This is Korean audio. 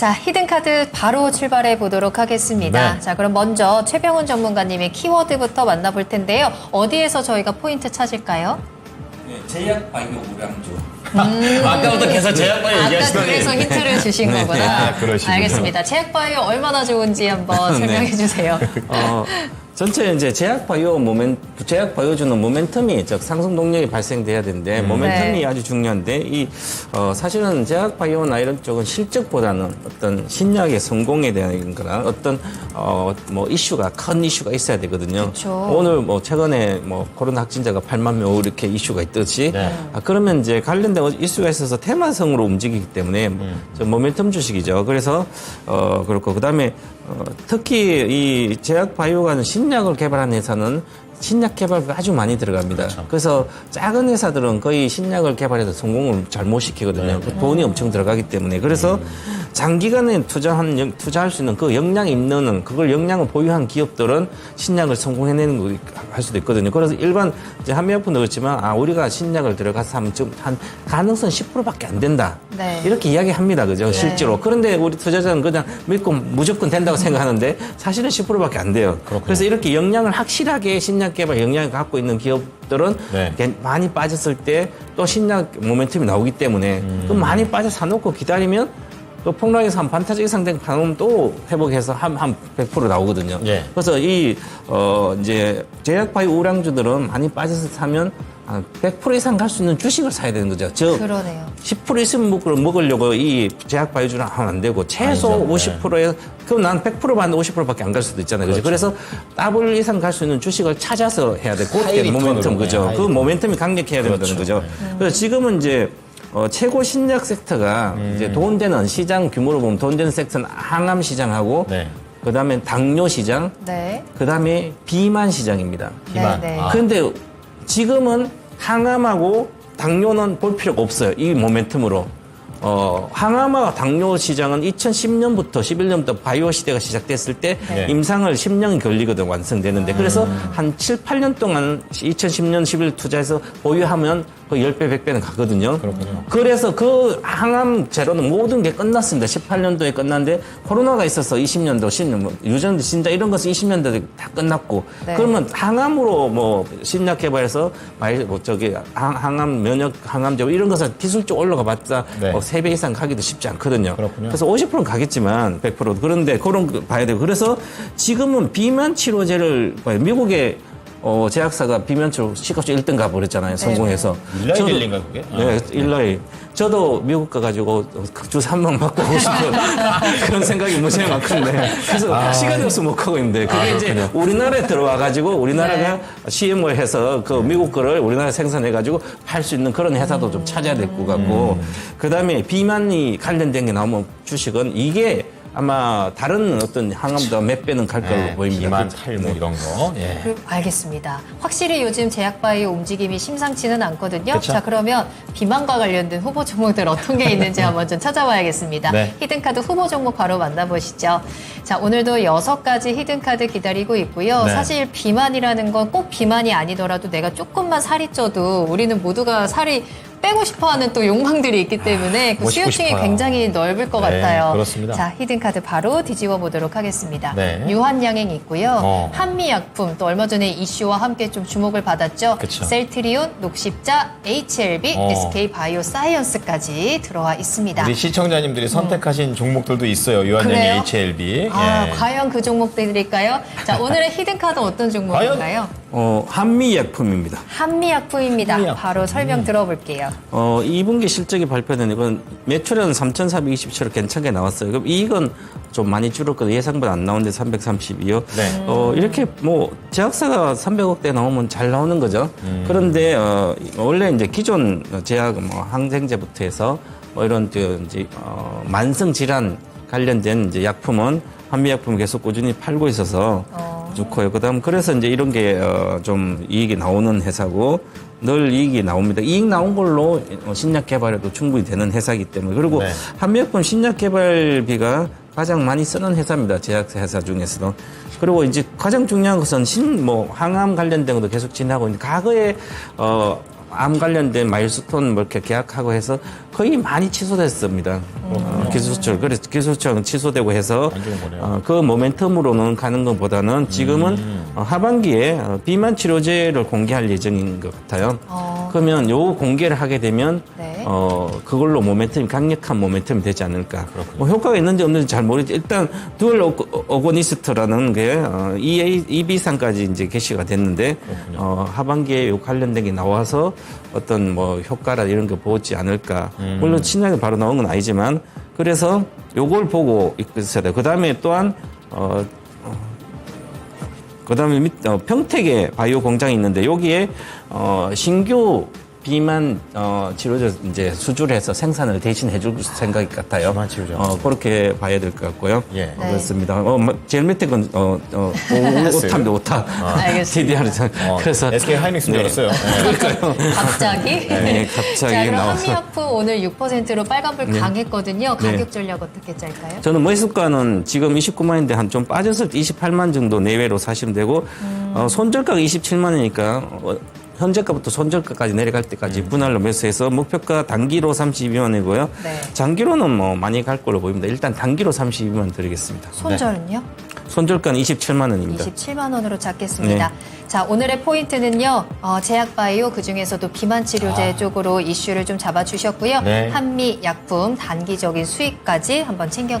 자, 히든카드 바로 출발해 보도록 하겠습니다. 네. 자, 그럼 먼저 최병훈 전문가님의 키워드부터 만나볼 텐데요. 어디에서 저희가 포인트 찾을까요? 네, 제약 바이오 우량주. 아까부터 계속 제약바이오 아까 얘기하시더니. 그래서 힌트를 주신 거구나. 아, 그러시군요. 알겠습니다. 제약바이오 얼마나 좋은지 한번 설명해 주세요. 어, 전체 이제 제약 바이오 모멘 제약 바이오 주는 모멘텀이 즉 상승 동력이 발생돼야 되는데 모멘텀이 네. 아주 중요한데 이 어, 사실은 제약 바이오나 이런 쪽은 실적보다는 어떤 신약의 성공에 대한 거나 어떤 어, 뭐 이슈가 큰 이슈가 있어야 되거든요. 그쵸. 오늘 뭐 최근에 뭐 코로나 확진자가 8만 명 이렇게 이슈가 있듯이 네. 아, 그러면 이제 관련된 이슈가 있어서 테마성으로 움직이기 때문에 저 모멘텀 주식이죠. 그래서 어 그렇고 그다음에 어, 특히 이 제약 바이오가 신 약을 개발한 회사는 신약 개발비가 아주 많이 들어갑니다. 그래서 작은 회사들은 거의 신약을 개발해서 성공을 잘 못 시키거든요. 그 돈이 엄청 들어가기 때문에 그래서 장기간에 투자한 영- 투자할 수 있는 그 역량이 있는 그걸 역량을 보유한 기업들은 신약을 성공해내는 거할 수도 있거든요. 그래서 일반 이제 한미약품도 그렇지만 아 우리가 신약을 들어가서 하면 좀한 가능성 10%밖에 안 된다. 네. 이렇게 이야기합니다. 그죠? 실제로. 그런데 우리 투자자는 그냥 믿고 무조건 된다고 생각하는데 사실은 10%밖에 안 돼요. 그렇군요. 그래서 이렇게 역량을 확실하게 신약 개발 역량을 갖고 있는 기업들은 네. 괜- 많이 빠졌을 때 또 신약 모멘텀이 나오기 때문에 음. 또 많이 빠져 사놓고 기다리면 또 폭락에서 한 반타적 이상 된 반응 또 회복해서 한, 한 100% 나오거든요. 예. 그래서 이, 어, 이제 제약바이오 우량주들은 많이 빠져서 사면 한 100% 이상 갈 수 있는 주식을 사야 되는 거죠. 즉, 그러네요. 10% 있으면 먹으러 먹으려고 이 제약 바이오주는 하면 안 되고 최소 아니죠. 50%에 그럼 난 100% 받는데 50%밖에 안 갈 수도 있잖아요. 그죠? 그래서 더블 이상 갈 수 있는 주식을 찾아서 해야 돼. 그때 모멘텀 그죠? 네, 그 모멘텀이 강력해야 되거든요. 그렇죠. 그죠? 그래서 지금은 이제 어, 최고 신약 섹터가 음. 이제 돈 되는 시장 규모로 보면 돈 되는 섹터는 항암 시장하고 네. 그다음에 당뇨 시장, 네. 그다음에 비만 시장입니다. 비만. 네, 네. 아. 근데 지금은 항암하고 당뇨는 볼 필요가 없어요. 이 모멘텀으로. 어, 항암과 당뇨 시장은 2010년부터 11년부터 바이오 시대가 시작됐을 때 네. 임상을 10년이 걸리거든 완성되는데 그래서 한 7, 8년 동안 2010년 11 투자해서 보유하면 그 10배, 100배는 가거든요. 그렇군요. 그래서 그 항암 제로는 모든 게 끝났습니다. 18년도에 끝났는데 코로나가 있어서 20년도, 10년, 뭐 유전자 진짜 이런 것은 20년도에 다 끝났고 네. 그러면 항암으로 뭐 신약 개발해서 마이 뭐 저기 항, 항암 면역 항암제 이런 것은 기술적 올라가 봤자 네. 뭐 3배 이상 가기도 쉽지 않거든요. 그렇군요. 그래서 50%는 가겠지만 100% 그런데 그런 거 봐야 되고 그래서 지금은 비만 치료제를 봐요. 미국의 어, 제약사가 비만 치료 시가조 1등 가버렸잖아요. 성공해서. 일라이 저도- 젤리인가 그게? 네, 일라이. 저도 미국 가가지고 주 3만 받고 오고 싶은 그런 생각이 무지하게 많건데. 그래서 시간이 없어서 못 가고 있는데. 그게 이제 우리나라에 들어와가지고 우리나라가 CM을 해서 그 미국 거를 우리나라에 생산해가지고 팔 수 있는 그런 회사도 좀 찾아야 될 것 같고. 그 다음에 비만이 관련된 게 나오면 주식은 이게 아마 다른 어떤 항암보다 몇 배는 갈 걸로 네, 보입니다. 비만, 그- 탈모 이런 거. 예. 그- 알겠습니다. 확실히 요즘 제약바이오 움직임이 심상치는 않거든요. 그쵸? 자, 그러면 비만과 관련된 후보 종목들 어떤 게 있는지 한번 좀 찾아봐야겠습니다. 네. 히든카드 후보 종목 바로 만나보시죠. 자, 오늘도 여섯 가지 히든카드 기다리고 있고요. 네. 사실 비만이라는 건 꼭 비만이 아니더라도 내가 조금만 살이 쪄도 우리는 모두가 살이 빼고 싶어 하는 또 욕망들이 있기 때문에 그 멋있고 수요층이 싶어요. 굉장히 넓을 것 네, 같아요. 그렇습니다. 자, 히든 카드 바로 뒤집어 보도록 하겠습니다. 네. 유한양행 있고요. 어. 한미약품 또 얼마 전에 이슈와 함께 좀 주목을 받았죠. 그쵸. 셀트리온, 녹십자, HLB, 어. SK 바이오사이언스까지 들어와 있습니다. 우리 시청자님들이 선택하신 종목들도 있어요. 유한양의 그래요? HLB. 아, 예. 과연 그 종목들일까요? 자, 오늘의 히든 카드 어떤 종목인가요? 어, 한미약품입니다. 한미약품입니다. 한미약품. 바로 설명 들어볼게요. 어, 2분기 실적이 발표된 이건 매출은 3,427억 괜찮게 나왔어요. 그럼 이익은 좀 많이 줄었거든요. 예상보다 안 나오는데 332억. 네. 어, 이렇게 뭐 제약사가 300억대 나오면 잘 나오는 거죠. 그런데 어, 원래 이제 기존 제약 뭐 항생제부터 해서 뭐 이런 그 이제 어, 만성 질환 관련된 이제 약품은 한미약품 계속 꾸준히 팔고 있어서 어. 좋고요. 그다음 그래서 이제 이런 게좀 이익이 나오는 회사고 늘 이익이 나옵니다. 이익 나온 걸로 어, 신약 개발에도 충분히 되는 회사이기 때문에 그리고 네. 한미약품 신약 개발비가 가장 많이 쓰는 회사입니다. 제약 회사 중에서도. 그리고 이제 가장 중요한 것은 신 뭐 항암 관련된 것도 계속 진행하고 있는데 과거에 어. 암 관련된 마일스톤 뭐 이렇게 계약하고 해서 거의 많이 취소됐습니다. 어, 기술 수출. 그래서 기술 수출은 취소되고 해서. 어, 그 모멘텀으로는 가는 것보다는 지금은 음. 어, 하반기에 어, 비만 치료제를 공개할 예정인 것 같아요. 어. 그러면 요 공개를 하게 되면 네. 어 그걸로 모멘텀이 강력한 모멘텀이 되지 않을까. 뭐 효과가 있는지 없는지 잘 모르지. 일단 듀얼 오- 오고니스트라는 게 어, EA EB상까지 이제 게시가 됐는데 어 하반기에 요 관련된 게 나와서 어떤 뭐 효과라 이런 거 보지 않을까. 음. 물론 신약이 바로 나온 건 아니지만 그래서 요걸 보고 있어야 돼. 그 다음에 또한 어 그 다음에 밑, 어, 평택에 바이오 공장이 있는데 여기에 어, 신규 비만 어, 치료제 이제 수주를 해서 생산을 대신 해줄 생각 같아요. 비만 치료제. 어, 그렇게 봐야 될 것 같고요. 예. 네. 그렇습니다. 어, 뭐, 제일 밑에 건 어, 어, 오- 오타입니다. 오타. 알겠습니다. TDR. 어, 그래서 SK 하이닉스인 줄 네. 알았어요. 갑자기? 네, 갑자기 자, 그럼 나와서. 한미약품 오늘 6%로 빨간불 네. 강했거든요. 가격 네. 전략 어떻게 짤까요? 저는 매수가는 지금 29만인데 한 좀 빠졌을 때 28만 정도 내외로 사시면 되고 음. 어, 손절가가 27만 원이니까 어, 현재가부터 손절가까지 내려갈 음. 때까지 분할로 매수해서 목표가 단기로 32만 원이고요. 네. 장기로는 뭐 많이 갈 걸로 보입니다. 일단 단기로 32만 원 드리겠습니다. 손절은요? 손절가는 27만 원입니다. 27만 원으로 잡겠습니다. 네. 자, 오늘의 포인트는요. 어, 제약바이오 그중에서도 비만 치료제 쪽으로 이슈를 좀 잡아 주셨고요. 네. 한미 약품 단기적인 수익까지 한번 챙겨 가시기